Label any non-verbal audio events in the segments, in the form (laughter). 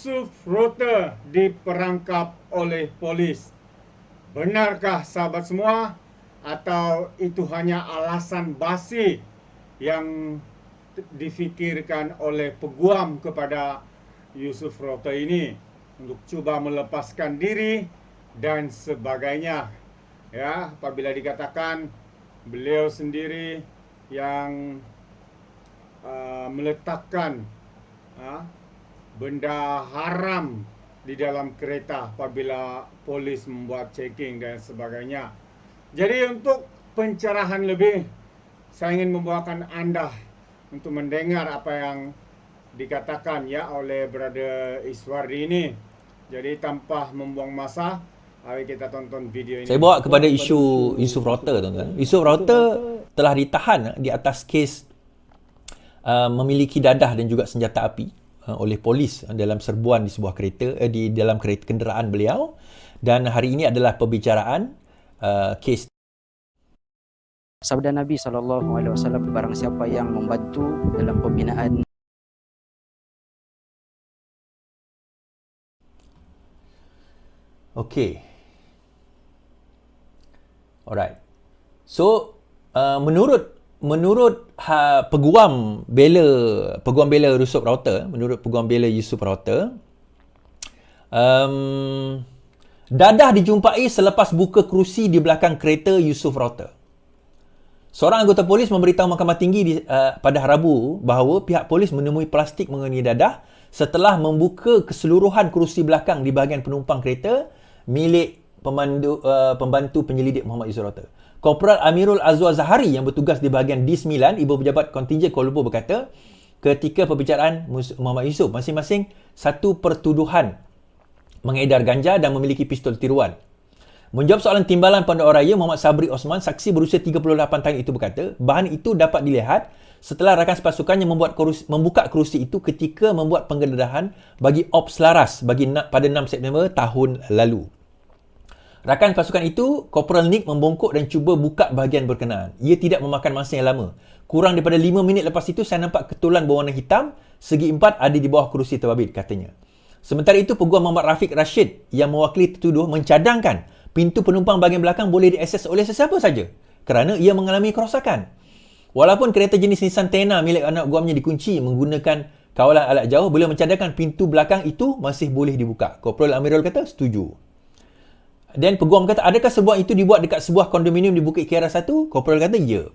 Yusuf Rota diperangkap oleh polis. Benarkah sahabat semua atau itu hanya alasan basi yang difikirkan oleh peguam kepada Yusuf Rota ini untuk cuba melepaskan diri dan sebagainya. Ya, apabila dikatakan beliau sendiri yang uh, meletakkan uh, benda haram di dalam kereta apabila polis membuat checking dan sebagainya. Jadi untuk pencerahan lebih, saya ingin membawakan anda untuk mendengar apa yang dikatakan ya oleh Brother Iswardi ini. Jadi tanpa membuang masa, mari kita tonton video ini. Saya bawa kepada isu Yusuf Rota tuan-tuan. Yusuf Rota telah ditahan di atas kes uh, memiliki dadah dan juga senjata api oleh polis dalam serbuan di sebuah kereta uh, di dalam kereta kenderaan beliau dan hari ini adalah pembicaraan uh, kes Sabda Nabi SAW barang siapa yang membantu dalam pembinaan Okey. Alright. So, uh, menurut menurut ha, peguam bela peguam bela Yusuf Router, menurut peguam bela Yusuf Router, um, dadah dijumpai selepas buka kerusi di belakang kereta Yusuf Router. Seorang anggota polis memberitahu Mahkamah Tinggi di, uh, pada Rabu bahawa pihak polis menemui plastik mengenai dadah setelah membuka keseluruhan kerusi belakang di bahagian penumpang kereta milik pemandu, uh, pembantu penyelidik Muhammad Yusuf Router. Korporal Amirul Azwar Zahari yang bertugas di bahagian D9, Ibu Pejabat Kontingen Kuala Lumpur berkata, ketika perbicaraan Muhammad Yusuf, masing-masing satu pertuduhan mengedar ganja dan memiliki pistol tiruan. Menjawab soalan timbalan Pandai Raya, Muhammad Sabri Osman, saksi berusia 38 tahun itu berkata, bahan itu dapat dilihat setelah rakan sepasukannya membuat kerusi, membuka kerusi itu ketika membuat penggeledahan bagi Ops Laras bagi pada 6 September tahun lalu. Rakan pasukan itu, Corporal Nick membongkok dan cuba buka bahagian berkenaan. Ia tidak memakan masa yang lama. Kurang daripada 5 minit lepas itu, saya nampak ketulan berwarna hitam, segi empat ada di bawah kerusi terbabit, katanya. Sementara itu, Peguam Muhammad Rafiq Rashid yang mewakili tertuduh mencadangkan pintu penumpang bahagian belakang boleh diakses oleh sesiapa saja kerana ia mengalami kerosakan. Walaupun kereta jenis Nissan Tena milik anak guamnya dikunci menggunakan kawalan alat jauh, beliau mencadangkan pintu belakang itu masih boleh dibuka. Korporal Amirul kata, setuju. Dan peguam kata, adakah sebuah itu dibuat dekat sebuah kondominium di Bukit Kiara 1? Korporal kata, ya.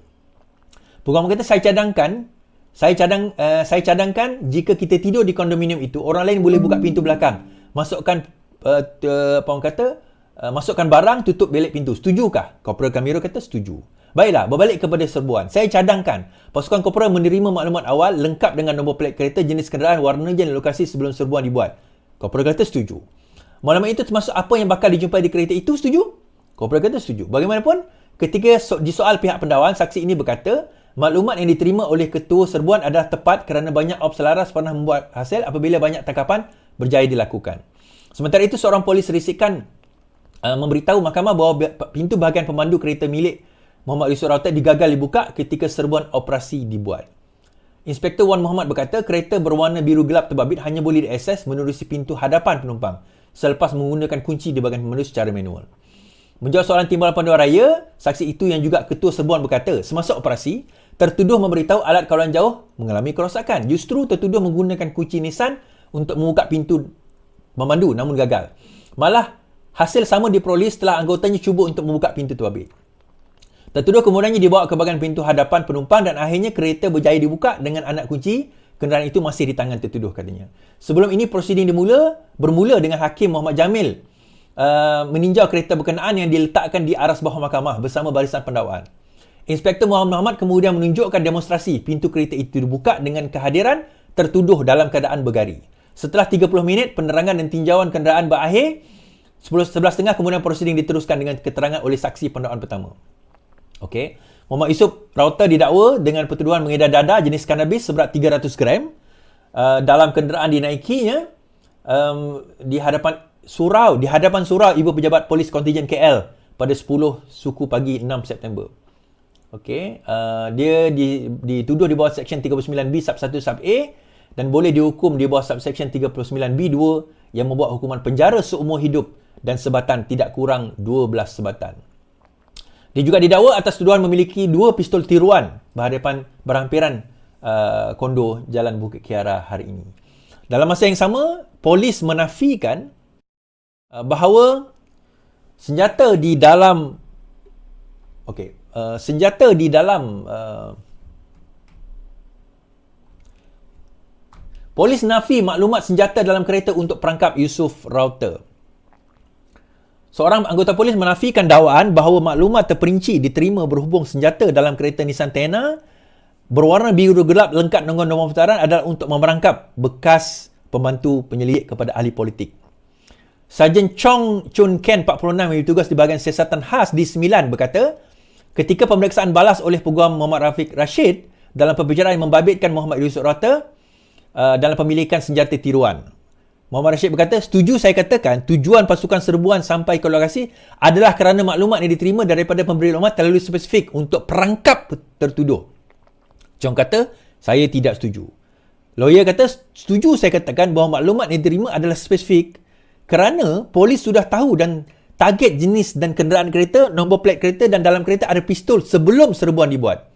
Peguam kata, saya cadangkan, saya cadang uh, saya cadangkan jika kita tidur di kondominium itu, orang lain boleh buka pintu belakang. Masukkan, uh, apa orang kata, uh, masukkan barang, tutup belik pintu. Setujukah? Korporal Kamiro kata, setuju. Baiklah, berbalik kepada serbuan. Saya cadangkan, pasukan korporal menerima maklumat awal lengkap dengan nombor plat kereta, jenis kenderaan, warna dan lokasi sebelum serbuan dibuat. Korporal kata setuju. Maklumat itu termasuk apa yang bakal dijumpai di kereta itu, setuju? Korporal kata setuju. Bagaimanapun, ketika so- disoal pihak pendakwan, saksi ini berkata, maklumat yang diterima oleh ketua serbuan adalah tepat kerana banyak ops selaras pernah membuat hasil apabila banyak tangkapan berjaya dilakukan. Sementara itu, seorang polis risikan uh, memberitahu mahkamah bahawa pintu bahagian pemandu kereta milik Muhammad Yusuf Rautat digagal dibuka ketika serbuan operasi dibuat. Inspektor Wan Muhammad berkata kereta berwarna biru gelap terbabit hanya boleh diakses menerusi pintu hadapan penumpang selepas menggunakan kunci di bahagian pemandu secara manual. Menjawab soalan timbalan panduan raya, saksi itu yang juga ketua serbuan berkata semasa operasi, tertuduh memberitahu alat kawalan jauh mengalami kerosakan. Justru tertuduh menggunakan kunci Nissan untuk membuka pintu memandu namun gagal. Malah hasil sama diperoleh setelah anggotanya cuba untuk membuka pintu terbabit. Tertuduh kemudiannya dibawa ke bahagian pintu hadapan penumpang dan akhirnya kereta berjaya dibuka dengan anak kunci. Kenderaan itu masih di tangan tertuduh katanya. Sebelum ini prosiding dimula bermula dengan Hakim Muhammad Jamil uh, meninjau kereta berkenaan yang diletakkan di aras bawah mahkamah bersama barisan pendakwaan. Inspektor Muhammad Muhammad kemudian menunjukkan demonstrasi pintu kereta itu dibuka dengan kehadiran tertuduh dalam keadaan bergari. Setelah 30 minit penerangan dan tinjauan kenderaan berakhir, 11.30 kemudian prosiding diteruskan dengan keterangan oleh saksi pendakwaan pertama. Okey. Muhammad Yusuf Rauta didakwa dengan pertuduhan mengedar dadah jenis kanabis seberat 300 gram uh, dalam kenderaan dinaikinya um, di hadapan surau, di hadapan surau Ibu Pejabat Polis Kontingen KL pada 10 suku pagi 6 September. Okey, uh, dia di, dituduh di bawah Seksyen 39B Sub 1 Sub A dan boleh dihukum di bawah subsection 39B2 yang membuat hukuman penjara seumur hidup dan sebatan tidak kurang 12 sebatan. Dia juga didakwa atas tuduhan memiliki dua pistol tiruan berhadapan berhampiran uh, kondo Jalan Bukit Kiara hari ini. Dalam masa yang sama, polis menafikan uh, bahawa senjata di dalam okey, uh, senjata di dalam uh, Polis nafi maklumat senjata dalam kereta untuk perangkap Yusuf Router. Seorang anggota polis menafikan dakwaan bahawa maklumat terperinci diterima berhubung senjata dalam kereta Nissan Tena berwarna biru gelap lengkap dengan nombor putaran adalah untuk memerangkap bekas pembantu penyelidik kepada ahli politik. Sarjan Chong Chun Ken 46 yang bertugas di bahagian siasatan khas di 9 berkata, ketika pemeriksaan balas oleh Peguam Muhammad Rafiq Rashid dalam pembicaraan yang membabitkan Muhammad Yusuf Rata, Uh, dalam pemilikan senjata tiruan. Muhammad Rashid berkata, setuju saya katakan tujuan pasukan serbuan sampai ke lokasi adalah kerana maklumat yang diterima daripada pemberi maklumat terlalu spesifik untuk perangkap tertuduh. Chong kata, saya tidak setuju. Lawyer kata, setuju saya katakan bahawa maklumat yang diterima adalah spesifik kerana polis sudah tahu dan target jenis dan kenderaan kereta, nombor plat kereta dan dalam kereta ada pistol sebelum serbuan dibuat.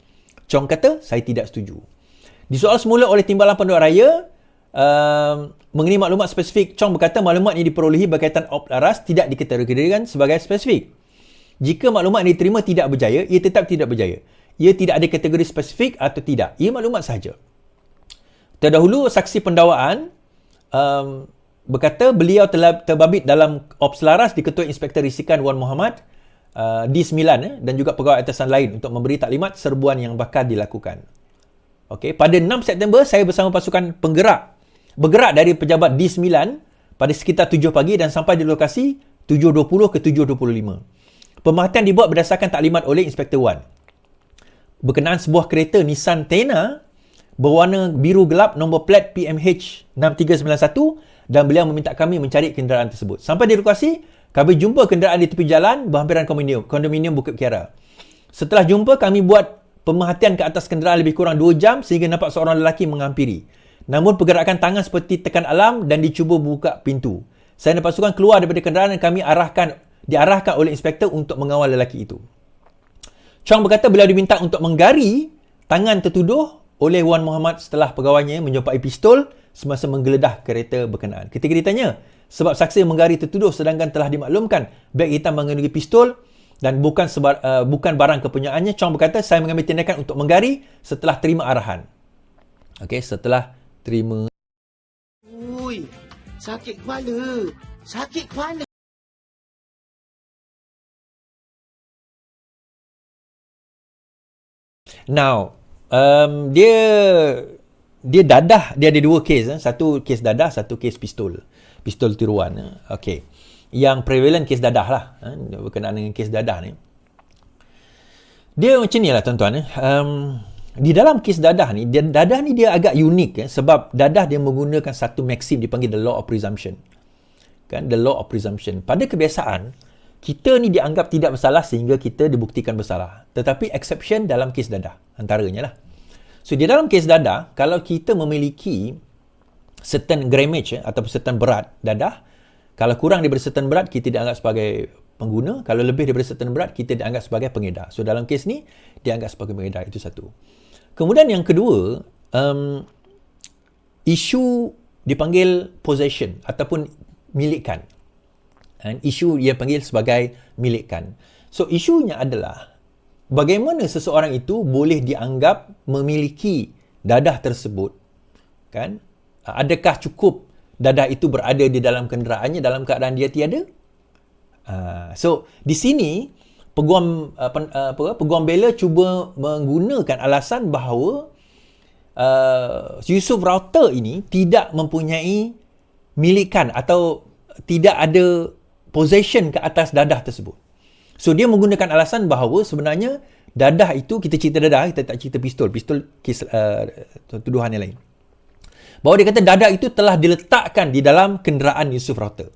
Chong kata, saya tidak setuju. Disoal semula oleh Timbalan Penduduk Raya um, mengenai maklumat spesifik, Chong berkata maklumat yang diperolehi berkaitan op laras tidak dikategorikan sebagai spesifik. Jika maklumat yang diterima tidak berjaya, ia tetap tidak berjaya. Ia tidak ada kategori spesifik atau tidak. Ia maklumat sahaja. Terdahulu, saksi pendawaan um, berkata beliau telah terbabit dalam ops laras di Ketua Inspektor Risikan Wan Muhammad uh, di Sembilan eh, dan juga pegawai atasan lain untuk memberi taklimat serbuan yang bakal dilakukan. Okey, pada 6 September saya bersama pasukan penggerak bergerak dari pejabat D9 pada sekitar 7 pagi dan sampai di lokasi 7.20 ke 7.25. Pemerhatian dibuat berdasarkan taklimat oleh Inspektor Wan. Berkenaan sebuah kereta Nissan Tena berwarna biru gelap nombor plat PMH 6391 dan beliau meminta kami mencari kenderaan tersebut. Sampai di lokasi, kami jumpa kenderaan di tepi jalan berhampiran kondominium, kondominium Bukit Kiara. Setelah jumpa, kami buat pemerhatian ke atas kenderaan lebih kurang 2 jam sehingga nampak seorang lelaki menghampiri. Namun pergerakan tangan seperti tekan alam dan dicuba buka pintu. Saya dan pasukan keluar daripada kenderaan dan kami arahkan diarahkan oleh inspektor untuk mengawal lelaki itu. Chong berkata beliau diminta untuk menggari tangan tertuduh oleh Wan Muhammad setelah pegawainya menjumpai pistol semasa menggeledah kereta berkenaan. Ketika ditanya sebab saksi menggari tertuduh sedangkan telah dimaklumkan beg hitam mengandungi pistol, dan bukan sebar, uh, bukan barang kepunyaannya Chong berkata saya mengambil tindakan untuk menggari setelah terima arahan okey setelah terima Ui, sakit kepala. Sakit kepala. now um, dia dia dadah dia ada dua kes eh? satu kes dadah satu kes pistol pistol tiruan eh? okey yang prevalent kes dadah lah ha, berkenaan dengan kes dadah ni dia macam ni lah tuan-tuan eh. um, di dalam kes dadah ni dadah ni dia agak unik eh, sebab dadah dia menggunakan satu maksim dipanggil the law of presumption kan the law of presumption pada kebiasaan kita ni dianggap tidak bersalah sehingga kita dibuktikan bersalah tetapi exception dalam kes dadah antaranya lah so di dalam kes dadah kalau kita memiliki certain grammage eh, atau certain berat dadah kalau kurang daripada certain berat, kita dianggap sebagai pengguna. Kalau lebih daripada certain berat, kita dianggap sebagai pengedar. So, dalam kes ni, dianggap sebagai pengedar. Itu satu. Kemudian yang kedua, um, isu dipanggil possession ataupun milikkan. And isu ia panggil sebagai milikkan. So, isunya adalah bagaimana seseorang itu boleh dianggap memiliki dadah tersebut. Kan? Adakah cukup dadah itu berada di dalam kenderaannya dalam keadaan dia tiada. Uh, so di sini peguam uh, uh, apa peguam bela cuba menggunakan alasan bahawa uh, Yusuf Router ini tidak mempunyai milikan atau tidak ada possession ke atas dadah tersebut. So dia menggunakan alasan bahawa sebenarnya dadah itu kita cerita dadah kita tak cerita pistol, pistol kes uh, tuduhan yang lain bahawa dia kata dadak itu telah diletakkan di dalam kenderaan Yusuf Router.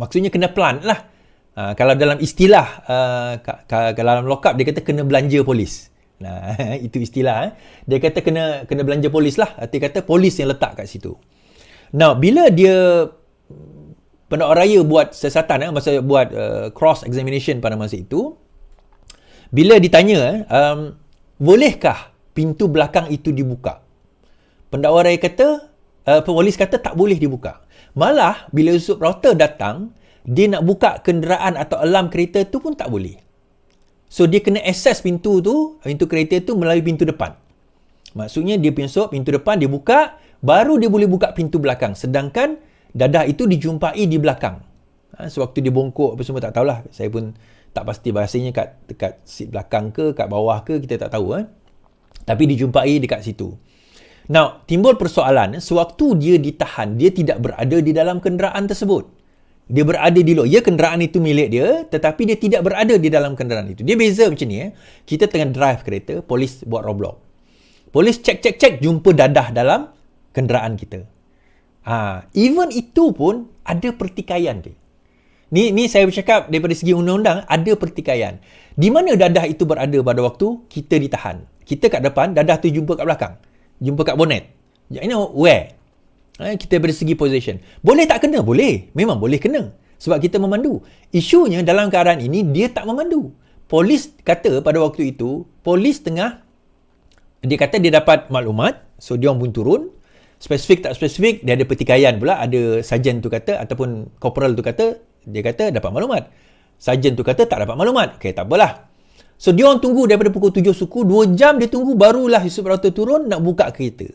Maksudnya kena plan lah. Ha, kalau dalam istilah uh, kalau dalam lock up dia kata kena belanja polis. Nah, (laughs) itu istilah eh. Dia kata kena kena belanja polis lah. Arti kata polis yang letak kat situ. Now, bila dia pendakwa raya buat siasatan eh, masa buat uh, cross examination pada masa itu, bila ditanya eh, um, bolehkah pintu belakang itu dibuka? Pendakwa raya kata, uh, polis kata tak boleh dibuka. Malah bila Yusuf Router datang, dia nak buka kenderaan atau alarm kereta tu pun tak boleh. So dia kena access pintu tu, pintu kereta tu melalui pintu depan. Maksudnya dia pintu pintu depan dia buka, baru dia boleh buka pintu belakang. Sedangkan dadah itu dijumpai di belakang. Ha, sewaktu dia bongkok apa semua tak tahulah. Saya pun tak pasti bahasanya kat dekat seat belakang ke, kat bawah ke, kita tak tahu. Eh? Tapi dijumpai dekat situ. Now, timbul persoalan, sewaktu dia ditahan, dia tidak berada di dalam kenderaan tersebut. Dia berada di luar. Ya, kenderaan itu milik dia, tetapi dia tidak berada di dalam kenderaan itu. Dia beza macam ni. Eh. Kita tengah drive kereta, polis buat roadblock. Polis cek, cek, cek, jumpa dadah dalam kenderaan kita. Ha, even itu pun ada pertikaian dia. Ni, ni saya bercakap daripada segi undang-undang, ada pertikaian. Di mana dadah itu berada pada waktu kita ditahan? Kita kat depan, dadah tu jumpa kat belakang jumpa kat bonnet. You know where? Eh, kita dari segi position. Boleh tak kena? Boleh. Memang boleh kena. Sebab kita memandu. Isunya dalam keadaan ini, dia tak memandu. Polis kata pada waktu itu, polis tengah, dia kata dia dapat maklumat, so dia orang pun turun. Spesifik tak spesifik, dia ada pertikaian pula. Ada sarjan tu kata, ataupun corporal tu kata, dia kata dapat maklumat. Sarjan tu kata tak dapat maklumat. Okay, tak apalah. So dia orang tunggu daripada pukul 7 suku, 2 jam dia tunggu barulah Yusuf Rata turun nak buka kereta.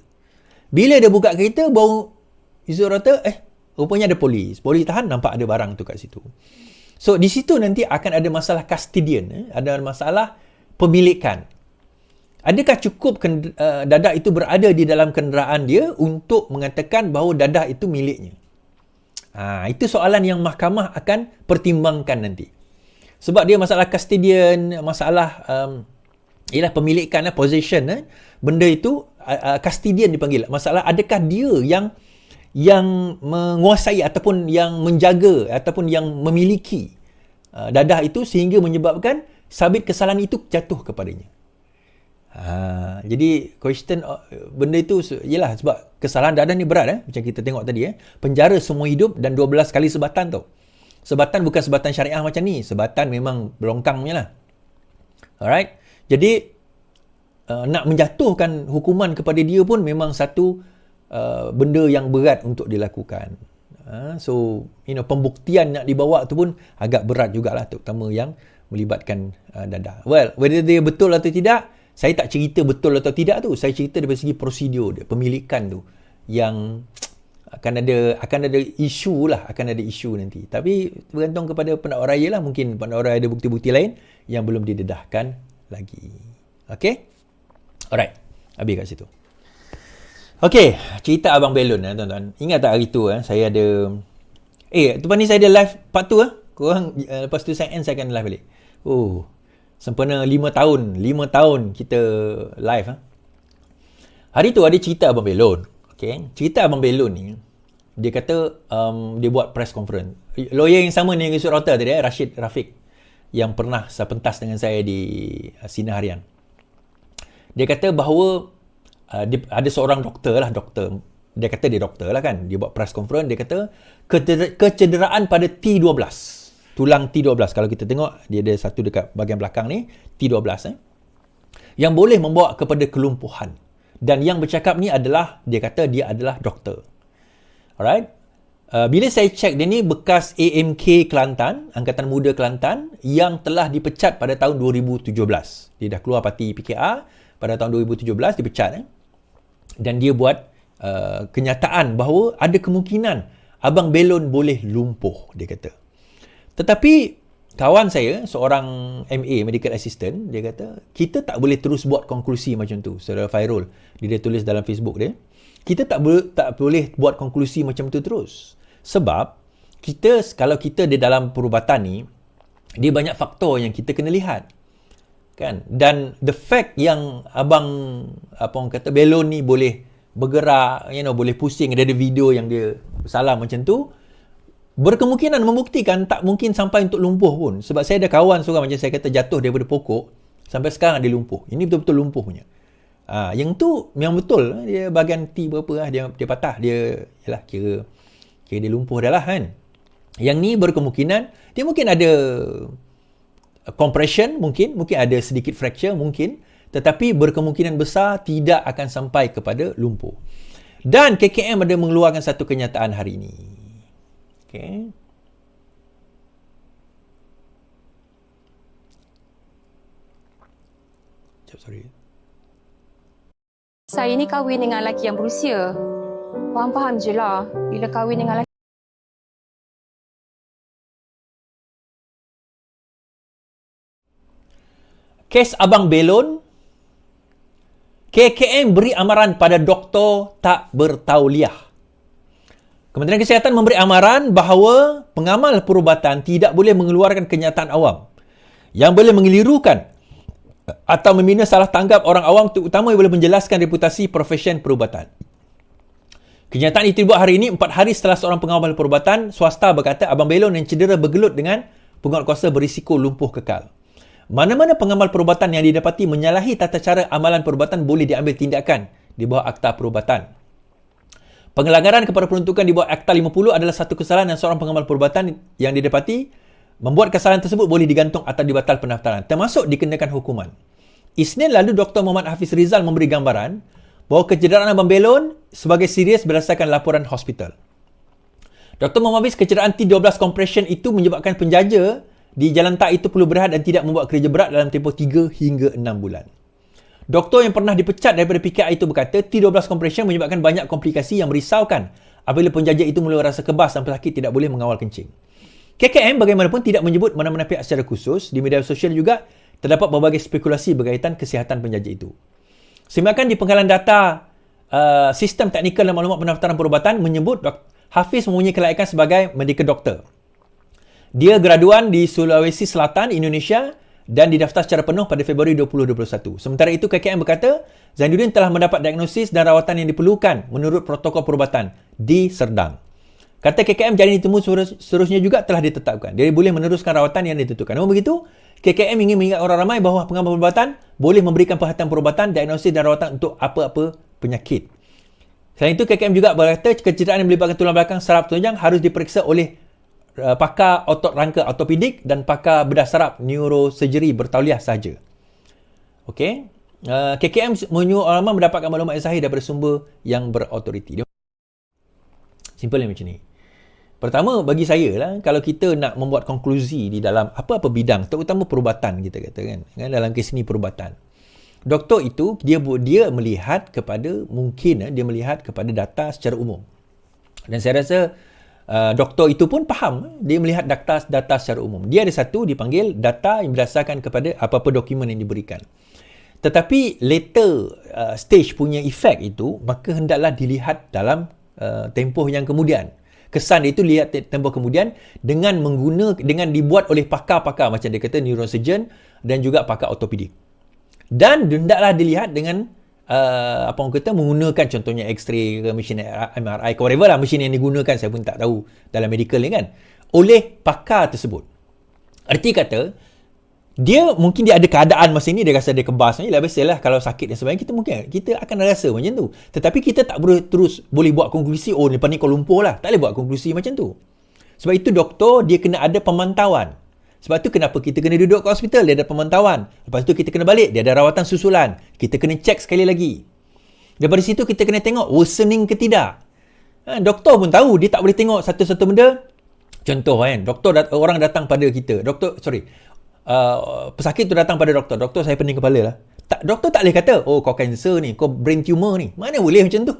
Bila dia buka kereta, baru Yusuf Rata, eh, rupanya ada polis. Polis tahan, nampak ada barang tu kat situ. So di situ nanti akan ada masalah custodian, eh? ada masalah pemilikan. Adakah cukup uh, dadah itu berada di dalam kenderaan dia untuk mengatakan bahawa dadah itu miliknya? Ha, itu soalan yang mahkamah akan pertimbangkan nanti. Sebab dia masalah custodian, masalah um, ialah pemilikan, eh, possession. Eh. Benda itu uh, custodian dipanggil. Masalah adakah dia yang yang menguasai ataupun yang menjaga ataupun yang memiliki uh, dadah itu sehingga menyebabkan sabit kesalahan itu jatuh kepadanya. Ha, jadi question uh, benda itu ialah sebab kesalahan dadah ni berat eh macam kita tengok tadi eh penjara semua hidup dan 12 kali sebatan tu. Sebatan bukan sebatan syariah macam ni. Sebatan memang berongkang punya lah. Alright. Jadi, uh, nak menjatuhkan hukuman kepada dia pun memang satu uh, benda yang berat untuk dilakukan. Uh, so, you know, pembuktian nak dibawa tu pun agak berat jugalah. Terutama yang melibatkan uh, dadah. Well, whether dia betul atau tidak, saya tak cerita betul atau tidak tu. Saya cerita dari segi prosedur dia, pemilikan tu. Yang akan ada akan ada isu lah akan ada isu nanti tapi bergantung kepada pendakwa raya lah mungkin pendakwa raya ada bukti-bukti lain yang belum didedahkan lagi Okay, alright habis kat situ Okay, cerita abang belon eh tuan-tuan ingat tak hari tu eh saya ada eh tu ni saya ada live part tu eh korang uh, lepas tu saya end saya akan live balik oh sempena 5 tahun 5 tahun kita live eh hari tu ada cerita abang belon Okay. Cerita Abang Belon ni, dia kata um, dia buat press conference. Lawyer yang sama dengan Yusuf Rota tadi, eh, Rashid Rafiq, yang pernah saya pentas dengan saya di uh, Sinar Harian. Dia kata bahawa uh, dia, ada seorang doktor lah, doktor. Dia kata dia doktor lah kan. Dia buat press conference, dia kata kecederaan pada T12. Tulang T12. Kalau kita tengok, dia ada satu dekat bahagian belakang ni, T12 eh. Yang boleh membawa kepada kelumpuhan. Dan yang bercakap ni adalah, dia kata dia adalah doktor. Alright? Uh, bila saya cek dia ni bekas AMK Kelantan, Angkatan Muda Kelantan yang telah dipecat pada tahun 2017. Dia dah keluar parti PKR pada tahun 2017 dipecat eh. Dan dia buat uh, kenyataan bahawa ada kemungkinan Abang Belon boleh lumpuh dia kata. Tetapi kawan saya seorang MA medical assistant dia kata kita tak boleh terus buat konklusi macam tu saudara Fairul dia, dia tulis dalam Facebook dia kita tak boleh tak boleh buat konklusi macam tu terus sebab kita kalau kita di dalam perubatan ni dia banyak faktor yang kita kena lihat kan dan the fact yang abang apa orang kata belon ni boleh bergerak you know boleh pusing dia ada video yang dia salah macam tu berkemungkinan membuktikan tak mungkin sampai untuk lumpuh pun. Sebab saya ada kawan seorang macam saya kata jatuh daripada pokok, Sampai sekarang dia lumpuh. Ini betul-betul lumpuh punya. Ha, yang tu yang betul dia bahagian T berapa lah dia dia patah dia yalah kira kira dia lumpuh dah lah kan. Yang ni berkemungkinan dia mungkin ada compression mungkin mungkin ada sedikit fracture mungkin tetapi berkemungkinan besar tidak akan sampai kepada lumpuh. Dan KKM ada mengeluarkan satu kenyataan hari ini. Okay. Sorry. Saya ni kahwin dengan lelaki yang berusia. Faham-faham je lah. Bila kahwin dengan lelaki Kes Abang Belon, KKM beri amaran pada doktor tak bertauliah. Kementerian Kesihatan memberi amaran bahawa pengamal perubatan tidak boleh mengeluarkan kenyataan awam yang boleh mengelirukan atau membina salah tanggap orang awam terutama yang boleh menjelaskan reputasi profesion perubatan. Kenyataan itu dibuat hari ini, empat hari setelah seorang pengamal perubatan swasta berkata Abang Belon yang cedera bergelut dengan penguatkuasa berisiko lumpuh kekal. Mana-mana pengamal perubatan yang didapati menyalahi tata cara amalan perubatan boleh diambil tindakan di bawah Akta Perubatan. Pengelanggaran kepada peruntukan di bawah Akta 50 adalah satu kesalahan yang seorang pengamal perubatan yang didapati membuat kesalahan tersebut boleh digantung atau dibatal pendaftaran termasuk dikenakan hukuman. Isnin lalu Dr. Muhammad Hafiz Rizal memberi gambaran bahawa kecederaan Abang Belon sebagai serius berdasarkan laporan hospital. Dr. Muhammad Hafiz kecederaan T12 compression itu menyebabkan penjaja di jalan tak itu perlu berehat dan tidak membuat kerja berat dalam tempoh 3 hingga 6 bulan. Doktor yang pernah dipecat daripada PKI itu berkata T12 compression menyebabkan banyak komplikasi yang merisaukan apabila penjajah itu mula rasa kebas dan pesakit tidak boleh mengawal kencing. KKM bagaimanapun tidak menyebut mana-mana pihak secara khusus. Di media sosial juga terdapat berbagai spekulasi berkaitan kesihatan penjajah itu. Semakan di penggalan data uh, sistem teknikal dan maklumat pendaftaran perubatan menyebut Hafiz mempunyai kelayakan sebagai medical doctor. Dia graduan di Sulawesi Selatan, Indonesia dan didaftar secara penuh pada Februari 2021. Sementara itu, KKM berkata, Zainuddin telah mendapat diagnosis dan rawatan yang diperlukan menurut protokol perubatan di Serdang. Kata KKM, jalan ditemu seterusnya juga telah ditetapkan. Dia boleh meneruskan rawatan yang ditentukan. Namun begitu, KKM ingin mengingat orang ramai bahawa pengamal perubatan boleh memberikan perhatian perubatan, diagnosis dan rawatan untuk apa-apa penyakit. Selain itu, KKM juga berkata kecederaan yang melibatkan tulang belakang saraf tunjang harus diperiksa oleh uh, pakar otot rangka ortopedik dan pakar bedah saraf neurosurgery bertauliah sahaja. Okey. Uh, KKM menyuruh orang ramai mendapatkan maklumat yang sahih daripada sumber yang berautoriti. Simple macam ni. Pertama, bagi saya lah, kalau kita nak membuat konklusi di dalam apa-apa bidang, terutama perubatan kita kata kan, kan dalam kes ni perubatan. Doktor itu, dia dia melihat kepada, mungkin eh, dia melihat kepada data secara umum. Dan saya rasa uh, doktor itu pun faham dia melihat data data secara umum. Dia ada satu dipanggil data yang berdasarkan kepada apa-apa dokumen yang diberikan. Tetapi later uh, stage punya efek itu maka hendaklah dilihat dalam uh, tempoh yang kemudian. Kesan itu lihat tempoh kemudian dengan mengguna dengan dibuat oleh pakar-pakar macam dia kata neurosurgeon dan juga pakar ortopedik. Dan hendaklah dilihat dengan uh, apa orang kata menggunakan contohnya X-ray ke mesin MRI ke whatever lah mesin yang digunakan saya pun tak tahu dalam medical ni kan oleh pakar tersebut. Arti kata dia mungkin dia ada keadaan masa ni dia rasa dia kebas ni lah biasalah kalau sakit dan sebagainya kita mungkin kita akan rasa macam tu. Tetapi kita tak boleh terus boleh buat konklusi oh lepas ni kau lumpuh lah tak boleh buat konklusi macam tu. Sebab itu doktor dia kena ada pemantauan sebab tu kenapa kita kena duduk ke hospital, dia ada pemantauan. Lepas tu kita kena balik, dia ada rawatan susulan. Kita kena cek sekali lagi. Daripada situ kita kena tengok worsening ke tidak. Ha, doktor pun tahu, dia tak boleh tengok satu-satu benda. Contoh kan, doktor dat- orang datang pada kita. Doktor, sorry, uh, pesakit tu datang pada doktor. Doktor saya pening kepala lah. Tak, doktor tak boleh kata, oh kau kanser ni, kau brain tumor ni. Mana boleh macam tu?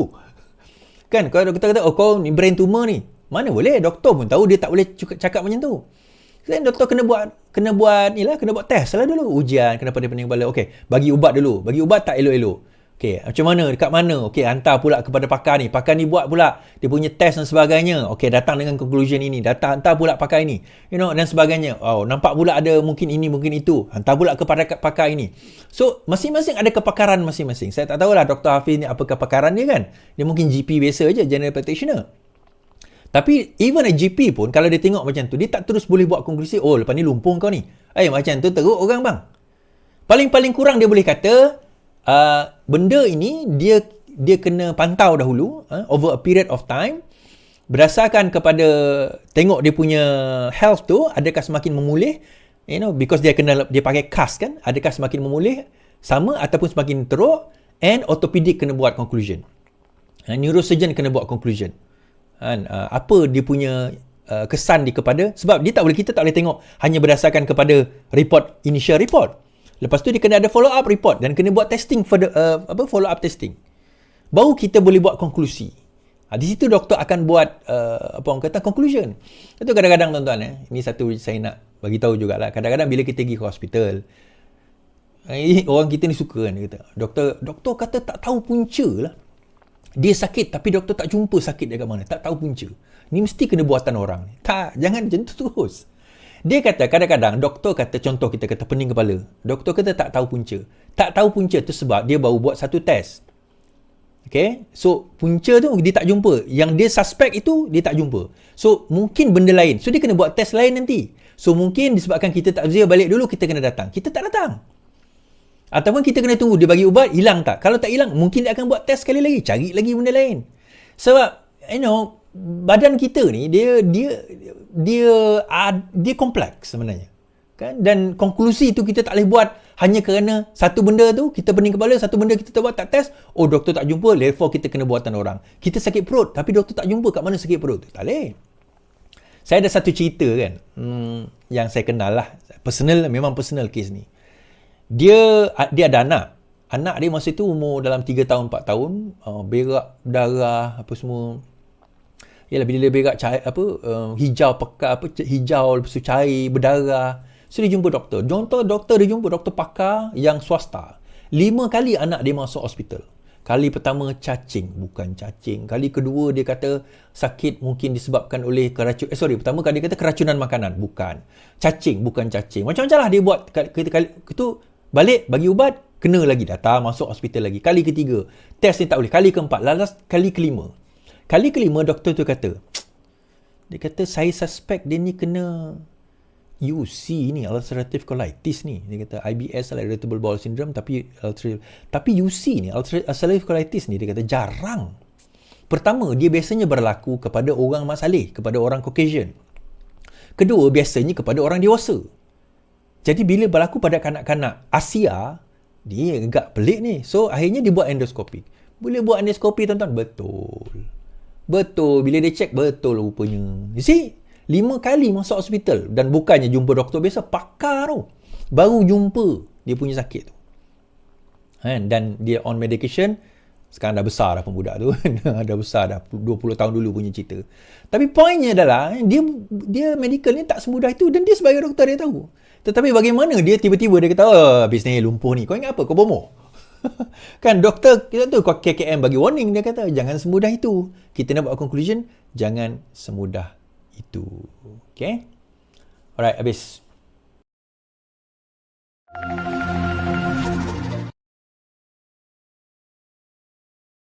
Kan, kalau doktor kata, oh kau ni brain tumor ni. Mana boleh? Doktor pun tahu dia tak boleh cakap macam tu. Then doktor kena buat kena buat ni lah, kena buat test lah dulu. Ujian, kena pada pening kepala. Okey, bagi ubat dulu. Bagi ubat tak elok-elok. Okey, macam mana? Dekat mana? Okey, hantar pula kepada pakar ni. Pakar ni buat pula. Dia punya test dan sebagainya. Okey, datang dengan conclusion ini. Datang hantar pula pakar ini. You know, dan sebagainya. Oh, nampak pula ada mungkin ini, mungkin itu. Hantar pula kepada pakar ini. So, masing-masing ada kepakaran masing-masing. Saya tak tahulah Dr. Hafiz ni apa kepakaran dia kan. Dia mungkin GP biasa je, general practitioner. Tapi even a GP pun kalau dia tengok macam tu, dia tak terus boleh buat konklusi, oh lepas ni lumpur kau ni. Eh macam tu teruk orang bang. Paling-paling kurang dia boleh kata uh, benda ini dia dia kena pantau dahulu uh, over a period of time. Berdasarkan kepada tengok dia punya health tu adakah semakin memulih? You know because dia kena dia pakai cast kan? Adakah semakin memulih? Sama ataupun semakin teruk? And orthopedic kena buat conclusion. Uh, neurosurgeon kena buat conclusion kan uh, apa dia punya uh, kesan di kepada sebab dia tak boleh kita tak boleh tengok hanya berdasarkan kepada report initial report lepas tu dia kena ada follow up report dan kena buat testing for the, uh, apa follow up testing baru kita boleh buat konklusi Ha, di situ doktor akan buat uh, apa orang kata conclusion. Itu kadang-kadang tuan-tuan eh, ini satu saya nak bagi tahu jugalah. Kadang-kadang bila kita pergi ke hospital, eh, orang kita ni suka kan kata, doktor doktor kata tak tahu punca lah. Dia sakit tapi doktor tak jumpa sakit dia kat mana, tak tahu punca. Ni mesti kena buatan orang. Tak, jangan macam tu terus. Dia kata kadang-kadang doktor kata contoh kita kata pening kepala. Doktor kata tak tahu punca. Tak tahu punca tu sebab dia baru buat satu test. Okay. So, punca tu dia tak jumpa. Yang dia suspek itu, dia tak jumpa. So, mungkin benda lain. So, dia kena buat test lain nanti. So, mungkin disebabkan kita tak zia balik dulu, kita kena datang. Kita tak datang. Ataupun kita kena tunggu dia bagi ubat, hilang tak? Kalau tak hilang, mungkin dia akan buat test sekali lagi. Cari lagi benda lain. Sebab, you know, badan kita ni, dia dia dia dia, dia kompleks sebenarnya kan dan konklusi itu kita tak boleh buat hanya kerana satu benda tu kita pening kepala satu benda kita buat tak test oh doktor tak jumpa therefore kita kena buatan orang kita sakit perut tapi doktor tak jumpa kat mana sakit perut tu tak boleh saya ada satu cerita kan hmm, yang saya kenal lah personal memang personal case ni dia dia ada anak anak dia masa tu umur dalam 3 tahun 4 tahun uh, berak darah apa semua Yalah bila dia berak cair, apa uh, hijau pekat apa hijau lepas tu cair berdarah So dia jumpa doktor. Contoh doktor dia jumpa doktor pakar yang swasta. Lima kali anak dia masuk hospital. Kali pertama cacing, bukan cacing. Kali kedua dia kata sakit mungkin disebabkan oleh keracunan. Eh sorry, pertama kali dia kata keracunan makanan, bukan. Cacing, bukan cacing. Macam-macam lah dia buat. Kita kali itu balik bagi ubat, kena lagi datang masuk hospital lagi. Kali ketiga, test ni tak boleh. Kali keempat, lalas kali kelima. Kali kelima doktor tu kata, (tsk) dia kata saya suspek dia ni kena UC ni ulcerative colitis ni dia kata IBS lah irritable bowel syndrome tapi ulcerative tapi UC ni ulcerative colitis ni dia kata jarang pertama dia biasanya berlaku kepada orang masalih kepada orang Caucasian kedua biasanya kepada orang dewasa jadi bila berlaku pada kanak-kanak Asia dia agak pelik ni so akhirnya dia buat endoskopi boleh buat endoskopi tuan-tuan betul betul bila dia check betul rupanya you see Lima kali masuk hospital dan bukannya jumpa doktor biasa, pakar tu. Baru jumpa dia punya sakit tu. Kan? Dan dia on medication, sekarang dah besar dah pemuda tu. (laughs) dah besar dah, 20 tahun dulu punya cerita. Tapi poinnya adalah, dia dia medical ni tak semudah itu dan dia sebagai doktor dia tahu. Tetapi bagaimana dia tiba-tiba dia kata, oh, habis ni lumpuh ni. Kau ingat apa? Kau bomoh? (laughs) kan doktor kita tu KKM bagi warning dia kata jangan semudah itu kita nak buat conclusion jangan semudah itu. Okay? Alright, habis.